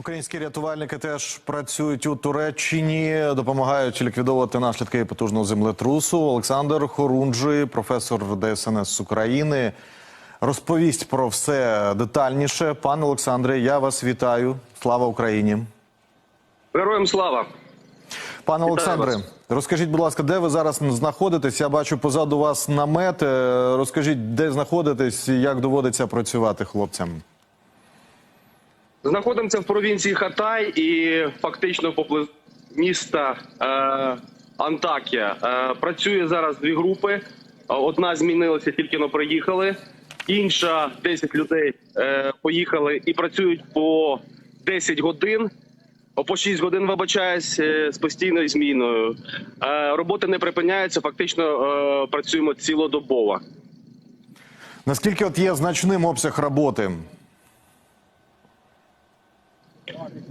Українські рятувальники теж працюють у Туреччині, допомагають ліквідовувати наслідки потужного землетрусу. Олександр Хорунжий, професор ДСНС України, розповість про все детальніше. Пане Олександре, я вас вітаю. Слава Україні. Героям слава! Пане Олександре, розкажіть, будь ласка, де ви зараз знаходитесь? Я бачу позаду вас намет. Е, Розкажіть, де знаходитесь як доводиться працювати хлопцям? Знаходимося в провінції Хатай і фактично поблизу міста е, Антакія. Е, працює зараз дві групи. Одна змінилася, тільки но приїхали. Інша 10 людей е, поїхали і працюють по 10 годин. По 6 годин вибачаюсь е, з постійною зміною. Е, роботи не припиняються. Фактично е, працюємо цілодобово. Наскільки от є значним обсяг роботи?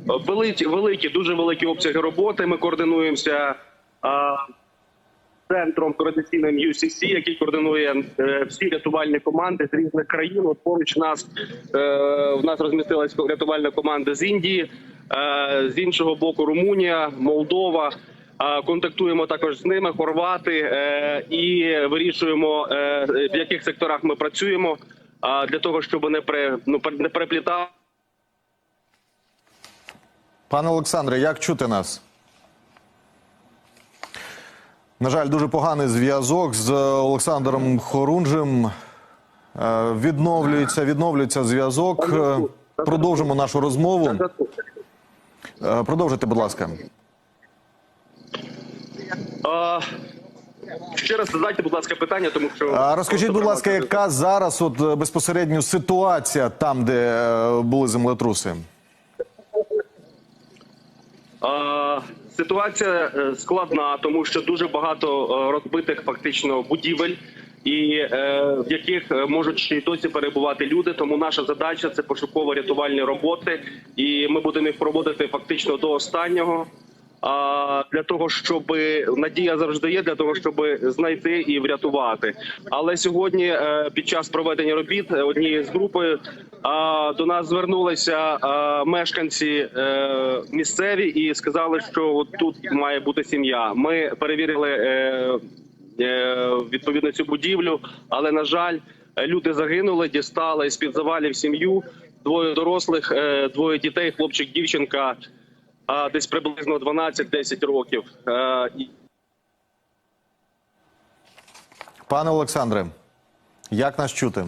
Великі, великі, дуже великі обсяги роботи. Ми координуємося а, центром координаційним UCC, який координує е, всі рятувальні команди з різних країн. От поруч нас е, в нас розмістилась рятувальна команда з Індії, е, з іншого боку Румунія, Молдова. Контактуємо також з ними, хорвати, е, і вирішуємо е, в яких секторах ми працюємо. Для того, щоб не пре, ну, не переплітав. Пане Олександре, як чути нас? На жаль, дуже поганий зв'язок з Олександром Хорунжем. Е, Відновлюється, відновлюється зв'язок. Е, Продовжимо нашу розмову. Е, Продовжуйте, будь ласка. А, ще раз задайте, будь ласка, питання, тому що А розкажіть, будь ласка, яка зараз от безпосередньо ситуація там, де були землетруси? Ситуація е, складна, тому що дуже багато е, розбитих фактично будівель. І е, в яких можуть ще й досі перебувати люди, тому наша задача це пошуково-рятувальні роботи, і ми будемо їх проводити фактично до останнього. А для того, щоб надія завжди є для того, щоб знайти і врятувати. Але сьогодні, е, під час проведення робіт е, однієї з групи до нас звернулися мешканці е, місцеві і сказали, що тут має бути сім'я. Ми перевірили е, е, відповідно цю будівлю, але на жаль, е, люди загинули, дістали з під завалів сім'ю. Двоє дорослих, е, двоє дітей, хлопчик, дівчинка десь приблизно 12-10 років. Е, Пане Олександре, як нас чути?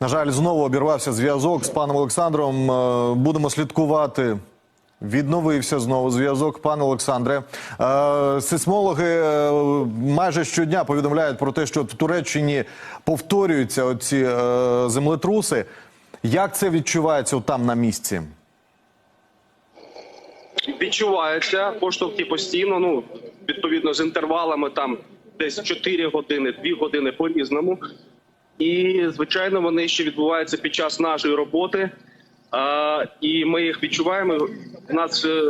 На жаль, знову обірвався зв'язок з паном Олександром. Е, Будемо слідкувати. Відновився знову зв'язок, пане Олександре. Е, Сейсмологи е, майже щодня повідомляють про те, що в Туреччині повторюються оці землетруси. Як це відчувається там на місці? Відчуваються поштовхи постійно. Ну відповідно з інтервалами там десь 4 години, 2 години по різному. І звичайно, вони ще відбуваються під час нашої роботи. А, і ми їх відчуваємо. У нас е,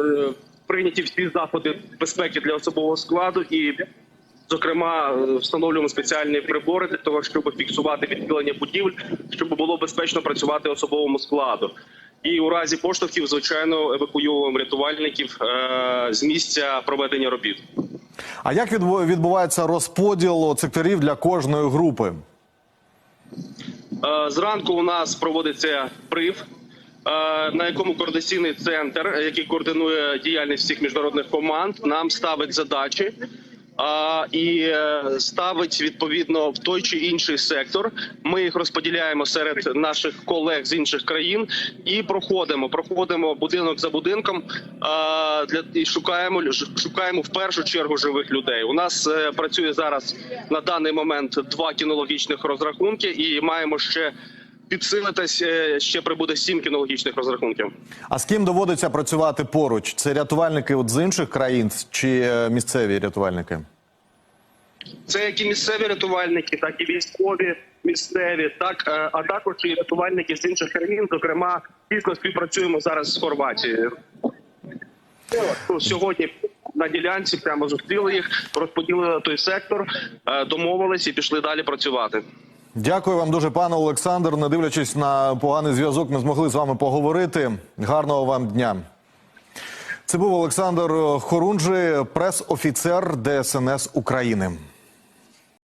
прийняті всі заходи безпеки для особового складу, і, зокрема, встановлюємо спеціальні прибори для того, щоб фіксувати відхилення будівель, щоб було безпечно працювати особовому складу. І у разі поштовхів, звичайно, евакуюємо рятувальників е, з місця проведення робіт. А як відбувається розподіл секторів для кожної групи? Е, Зранку у нас проводиться прив, е, на якому координаційний центр, який координує діяльність всіх міжнародних команд, нам ставить задачі. А, І е, ставить відповідно в той чи інший сектор. Ми їх розподіляємо серед наших колег з інших країн і проходимо. Проходимо будинок за будинком а, для і шукаємо шукаємо в першу чергу живих людей. У нас е, працює зараз на даний момент два кінологічних розрахунки, і маємо ще підсилитись. е, Ще прибуде сім кінологічних розрахунків. А з ким доводиться працювати поруч? Це рятувальники от з інших країн чи е, місцеві рятувальники? Це як і місцеві рятувальники, так і військові місцеві, так е, а також і рятувальники з інших країн. Зокрема, тісно співпрацюємо зараз з Хорватією. Ну, Сьогодні на ділянці прямо зустріли їх, розподілили той сектор, домовились і пішли далі працювати. Дякую вам дуже, пане Олександр. Не дивлячись на поганий зв'язок, ми змогли з вами поговорити. Гарного вам дня. Це був Олександр Хорунжий, прес-офіцер ДСНС України.